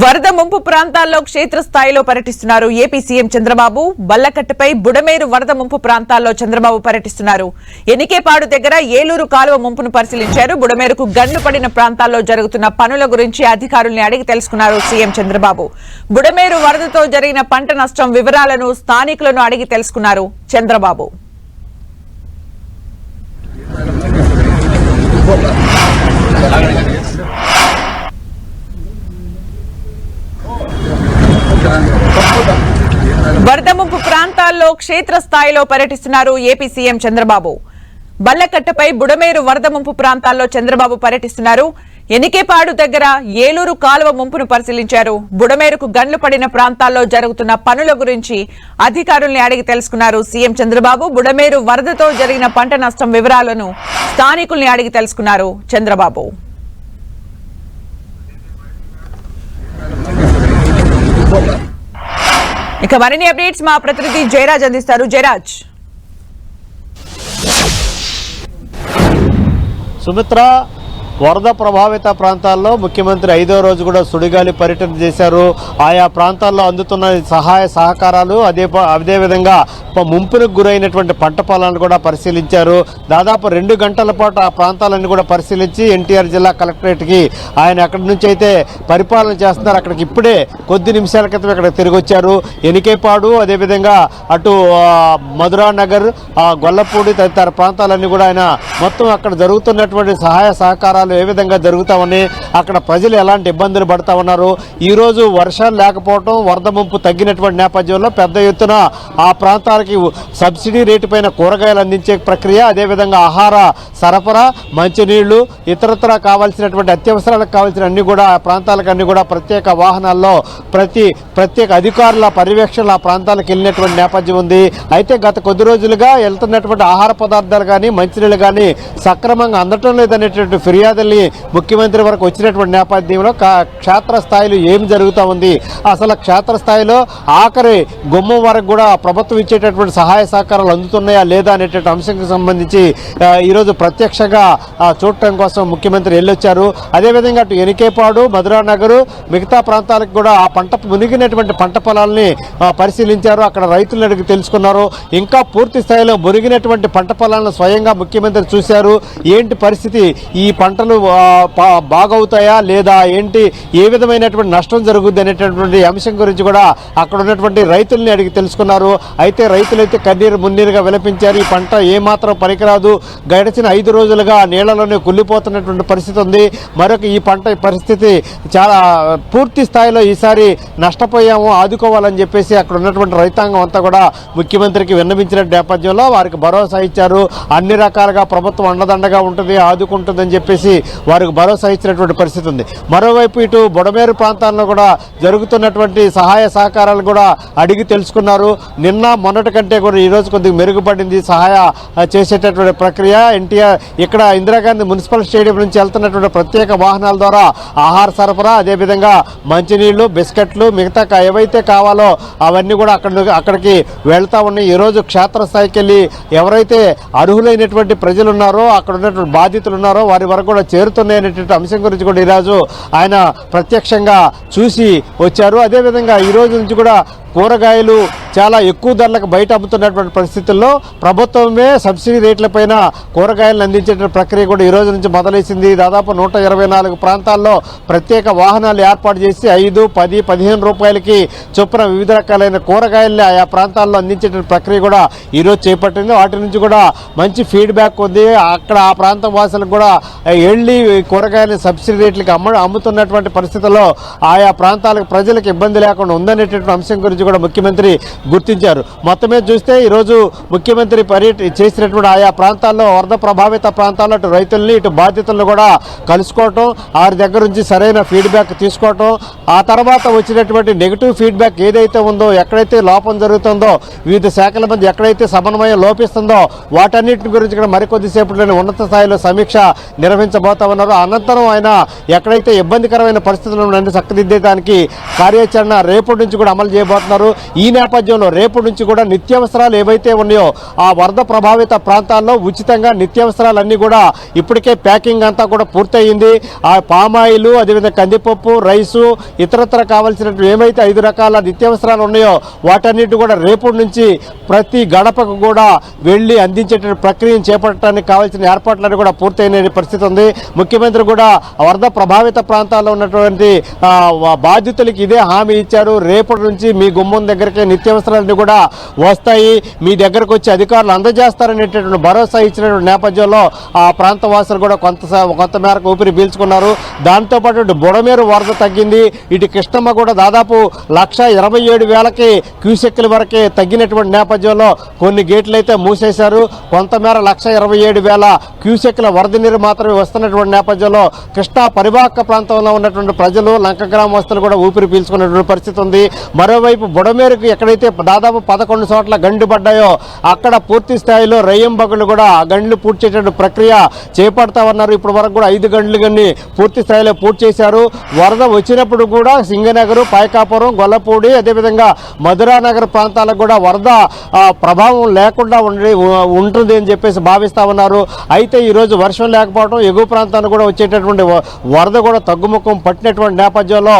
వరద ముంపు ప్రాంతాల్లో క్షేత్రస్థాయిలో పర్యటిస్తున్నారు ఏపీ సీఎం చంద్రబాబు. బల్లకట్టపై బుడమేరు వరద ముంపు ప్రాంతాల్లో చంద్రబాబు పర్యటిస్తున్నారు. ఎనికేపాడు దగ్గర ఏలూరు కాలువ ముంపును పరిశీలించారు. బుడమేరుకు గన్ను పడిన ప్రాంతాల్లో జరుగుతున్న పనుల గురించి అధికారుల్ని అడిగి తెలుసుకున్నారు సీఎం చంద్రబాబు. బుడమేరు వరదతో జరిగిన పంట నష్టం వివరాలను స్థానికులను అడిగి తెలుసుకున్నారు చంద్రబాబు. క్షేత్రస్థాయిలో పర్యటిస్తున్నారు ఏపీ సీఎం చంద్రబాబు. బల్లకట్టపై బుడమేరు వరద ముంపు ప్రాంతాల్లో చంద్రబాబు పర్యటిస్తున్నారు. ఎనికేపాడు దగ్గర ఏలూరు కాలువ ముంపును పరిశీలించారు. బుడమేరుకు గన్లు పడిన ప్రాంతాల్లో జరుగుతున్న పనుల గురించి అధికారుల్ని అడిగి తెలుసుకున్నారు సీఎం చంద్రబాబు. బుడమేరు వరదతో జరిగిన పంట నష్టం వివరాలను స్థానికుల్ని అడిగి తెలుసుకున్నారు చంద్రబాబు. ఇక మరిన్ని అప్డేట్స్ మా ప్రతినిధి జయరాజ్ అందిస్తారు. జయరాజ్. సుమిత్ర వరద ప్రభావిత ప్రాంతాల్లో ముఖ్యమంత్రి ఐదో రోజు కూడా సుడిగాలి పర్యటన చేశారు. ఆయా ప్రాంతాల్లో అందుతున్న సహాయ సహకారాలు అదే అదేవిధంగా ముంపునకు గురైనటువంటి పంట పొలాలను కూడా పరిశీలించారు. దాదాపు రెండు గంటల పాటు ఆ ప్రాంతాలన్నీ కూడా పరిశీలించి ఎన్టీఆర్ జిల్లా కలెక్టరేట్కి ఆయన అక్కడి నుంచి అయితే పరిపాలన చేస్తున్నారు. అక్కడికి ఇప్పుడే కొద్ది నిమిషాల క్రితం ఇక్కడ తిరిగి వచ్చారు. ఎనికేపాడు అదేవిధంగా అటు మధురా నగర్ గొల్లపూడి తదితర ప్రాంతాలన్నీ కూడా ఆయన మొత్తం అక్కడ జరుగుతున్నటువంటి సహాయ సహకారాలు ఏ విధంగా జరుగుతామని అక్కడ ప్రజలు ఎలాంటి ఇబ్బందులు పడతా ఉన్నారు ఈరోజు వర్షాలు లేకపోవడం వరద ముంపు తగ్గినటువంటి నేపథ్యంలో పెద్ద ఎత్తున ఆ ప్రాంతాలకి సబ్సిడీ రేటు పైన కూరగాయలు అందించే ప్రక్రియ అదేవిధంగా ఆహార సరఫరా మంచినీళ్ళు ఇతరత్ర కావాల్సినటువంటి అత్యవసరాలకు కావాల్సిన అన్ని కూడా ఆ ప్రాంతాలకు అన్ని కూడా ప్రత్యేక వాహనాల్లో ప్రతి ప్రత్యేక అధికారుల పర్యవేక్షణ ఆ ప్రాంతాలకు వెళ్ళినటువంటి నేపథ్యం ఉంది. అయితే గత కొద్ది రోజులుగా వెళ్తున్నటువంటి ఆహార పదార్థాలు కానీ మంచినీళ్ళు కానీ సక్రమంగా అందటం లేదనేటువంటి ఫిర్యాదుల్ని ముఖ్యమంత్రి వరకు వచ్చినటువంటి నేపథ్యంలో క్షేత్రస్థాయిలో ఏం జరుగుతూ ఉంది? అసలు క్షేత్రస్థాయిలో ఆఖరి గుమ్మం వరకు కూడా ప్రభుత్వం ఇచ్చేటటువంటి సహాయ సహకారాలు అందుతున్నాయా లేదా అనేటువంటి అంశంకి సంబంధించి ఈరోజు ప్రత్యక్షంగా చూడటం కోసం ముఖ్యమంత్రి వెళ్ళొచ్చారు. అదేవిధంగా అటు ఎనికేపాడు మధురానగరు మిగతా ప్రాంతాలకు కూడా ఆ పంట మునిగినటువంటి పంట పొలాల్ని పరిశీలించారు. అక్కడ రైతులను అడిగి తెలుసుకున్నారు. ఇంకా పూర్తి స్థాయిలో మునిగినటువంటి పంట పొలాలను స్వయంగా ముఖ్యమంత్రి చూశారు. ఏంటి పరిస్థితి? ఈ పంట పంటలు బాగవుతాయా లేదా ఏంటి ఏ విధమైనటువంటి నష్టం జరుగుద్ది అనేటటువంటి అంశం గురించి కూడా అక్కడ ఉన్నటువంటి రైతుల్ని అడిగి తెలుసుకున్నారు. అయితే రైతులైతే కన్నీరు మున్నీరుగా విలపించారు. ఈ పంట ఏమాత్రం పనికిరాదు. గడిచిన ఐదు రోజులుగా నీళ్ళలోనే కుళ్ళిపోతున్నటువంటి పరిస్థితి ఉంది. మరొక ఈ పంట పరిస్థితి చాలా పూర్తి స్థాయిలో ఈసారి నష్టపోయాము ఆదుకోవాలని చెప్పేసి అక్కడ ఉన్నటువంటి రైతాంగం అంతా కూడా ముఖ్యమంత్రికి విన్నవించిన నేపథ్యంలో వారికి భరోసా ఇచ్చారు. అన్ని రకాలుగా ప్రభుత్వం అండదండగా ఉంటుంది ఆదుకుంటుందని చెప్పేసి వారికి భరోసా ఇచ్చినటువంటి పరిస్థితి ఉంది. మరోవైపు ఇటు బొడమేరు ప్రాంతాల్లో కూడా జరుగుతున్నటువంటి సహాయ సహకారాలు కూడా అడిగి తెలుసుకున్నారు. నిన్న మొన్నటి కంటే కూడా ఈరోజు కొద్దిగా మెరుగుపడింది సహాయ చేసేటటువంటి ప్రక్రియ. ఎన్టీఆర్ ఇక్కడ ఇందిరాగాంధీ మున్సిపల్ స్టేడియం నుంచి వెళ్తున్నటువంటి ప్రత్యేక వాహనాల ద్వారా ఆహార సరఫరా అదేవిధంగా మంచినీళ్ళు బిస్కెట్లు మిగతా ఏవైతే కావాలో అవన్నీ కూడా అక్కడ అక్కడికి వెళ్తా ఉన్నాయి. ఈరోజు క్షేత్రస్థాయికి వెళ్ళి ఎవరైతే అర్హులైనటువంటి ప్రజలు ఉన్నారో అక్కడ ఉన్నటువంటి బాధితులు ఉన్నారో వారి వరకు కూడా చేరుతున్నాయనేటువంటి అంశం గురించి కూడా ఈరోజు ఆయన ప్రత్యక్షంగా చూసి వచ్చారు. అదేవిధంగా ఈ రోజు నుంచి కూడా కూరగాయలు చాలా ఎక్కువ ధరలకు బయట అమ్ముతున్నటువంటి పరిస్థితుల్లో ప్రభుత్వమే సబ్సిడీ రేట్లపైన కూరగాయలను అందించే ప్రక్రియ కూడా ఈ రోజు నుంచి మొదలైసింది. దాదాపు నూట ఇరవై నాలుగు ప్రాంతాల్లో ప్రత్యేక వాహనాలు ఏర్పాటు చేసి ఐదు పది పదిహేను రూపాయలకి చొప్పున వివిధ రకాలైన కూరగాయల్ని ఆయా ప్రాంతాల్లో అందించే ప్రక్రియ కూడా ఈరోజు చేపట్టింది. వాటి నుంచి కూడా మంచి ఫీడ్బ్యాక్ ఉంది అక్కడ ఆ ప్రాంత వాసులకు కూడా వెళ్ళి కూరగాయలను సబ్సిడీ రేట్లకి అమ్మ అమ్ముతున్నటువంటి పరిస్థితుల్లో ఆయా ప్రాంతాలకు ప్రజలకు ఇబ్బంది లేకుండా ఉందనేటటువంటి అంశం గురించి కూడా ముఖ్యమంత్రి గుర్తించారు. మొత్తం మీద చూస్తే ఈరోజు ముఖ్యమంత్రి పర్యట చేసినటువంటి ఆయా ప్రాంతాల్లో వరద ప్రభావిత ప్రాంతాల్లో అటు రైతుల్ని ఇటు బాధితులను కూడా కలుసుకోవటం వారి దగ్గర నుంచి సరైన ఫీడ్బ్యాక్ తీసుకోవటం ఆ తర్వాత వచ్చినటువంటి నెగిటివ్ ఫీడ్బ్యాక్ ఏదైతే ఉందో ఎక్కడైతే లోపం జరుగుతుందో వివిధ శాఖల మధ్య ఎక్కడైతే సమన్వయం లోపిస్తుందో వాటన్నిటి గురించి కూడా మరికొద్దిసేపట్లోనే ఉన్నత స్థాయిలో సమీక్ష నిర్వహించబోతా ఉన్నారు. అనంతరం ఆయన ఎక్కడైతే ఇబ్బందికరమైన పరిస్థితులు ఉన్నాయో చక్కదిద్దేదానికి కార్యాచరణ రేపటి నుంచి కూడా అమలు చేయబోతున్నారు. చేస్తున్నారు. ఈ నేపథ్యంలో రేపు నుంచి కూడా నిత్యావసరాలు ఏవైతే ఉన్నాయో ఆ వరద ప్రభావిత ప్రాంతాల్లో ఉచితంగా నిత్యావసరాలన్నీ కూడా ఇప్పటికే ప్యాకింగ్ అంతా కూడా పూర్తయింది. ఆ పామాయిల్ అదేవిధంగా కందిపప్పు రైసు ఇతరత్ర కావాల్సినటువంటి ఏమైతే ఐదు రకాల నిత్యావసరాలు ఉన్నాయో వాటన్నిటి కూడా రేపటి నుంచి ప్రతి గడపకు కూడా వెళ్ళి అందించేటువంటి ప్రక్రియను చేపట్టడానికి కావాల్సిన ఏర్పాట్లన్నీ కూడా పూర్తయిన పరిస్థితి ఉంది. ముఖ్యమంత్రి కూడా వరద ప్రభావిత ప్రాంతాల్లో ఉన్నటువంటి బాధితులకి ఇదే హామీ ఇచ్చారు. రేపటి నుంచి మీ గుమ్మం దగ్గరికి నిత్యావసరాలన్నీ కూడా వస్తాయి. మీ దగ్గరకు వచ్చి అధికారులు అందజేస్తారనేటటువంటి భరోసా ఇచ్చినటువంటి నేపథ్యంలో ఆ ప్రాంత వాసులు కూడా కొంత కొంత మేరకు ఊపిరి పీల్చుకున్నారు. దాంతోపాటు బుడమేరు వరద తగ్గింది. ఇటు కృష్ణమ్మ కూడా దాదాపు లక్ష ఇరవై ఏడు వేలకి క్యూసెక్కుల వరకే తగ్గినటువంటి నేపథ్యంలో కొన్ని గేట్లు అయితే మూసేశారు. కొంతమేర లక్ష ఇరవై ఏడు వేల క్యూసెక్ల వరద నీరు మాత్రమే వస్తున్నటువంటి నేపథ్యంలో కృష్ణా పరివాహక ప్రాంతంలో ఉన్నటువంటి ప్రజలు లంక గ్రామస్తులు కూడా ఊపిరి పీల్చుకున్నటువంటి పరిస్థితి ఉంది. మరోవైపు బుడమేరుకు ఎక్కడైతే దాదాపు పదకొండు చోట్ల గండి పడ్డాయో అక్కడ పూర్తి స్థాయిలో రయ్యంబగులు కూడా ఆ గండ్లు పూర్తి ప్రక్రియ చేపడతామన్నారు ఇప్పటి వరకు కూడా ఐదు గంటలు గన్ని పూర్తి స్థాయిలో పూర్తి చేశారు. వరద వచ్చినప్పుడు కూడా సింగనగర్ పాయకాపురం గొల్లపూడి అదేవిధంగా మధురానగర్ ప్రాంతాలకు కూడా వరద ప్రభావం లేకుండా ఉండి ఉంటుంది అని చెప్పేసి భావిస్తా ఉన్నారు. అయితే ఈరోజు వర్షం లేకపోవడం ఎగువ ప్రాంతానికి కూడా వచ్చేటటువంటి వరద కూడా తగ్గుముఖం పట్టినటువంటి నేపథ్యంలో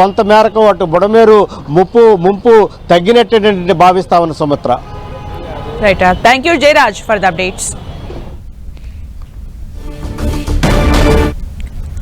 కొంత మేరకు అటు బుడమేరు ముప్పు గుంపు తగ్గినట్టు భావిస్తామని Sumitra. Right thank you Jayaraj for the updates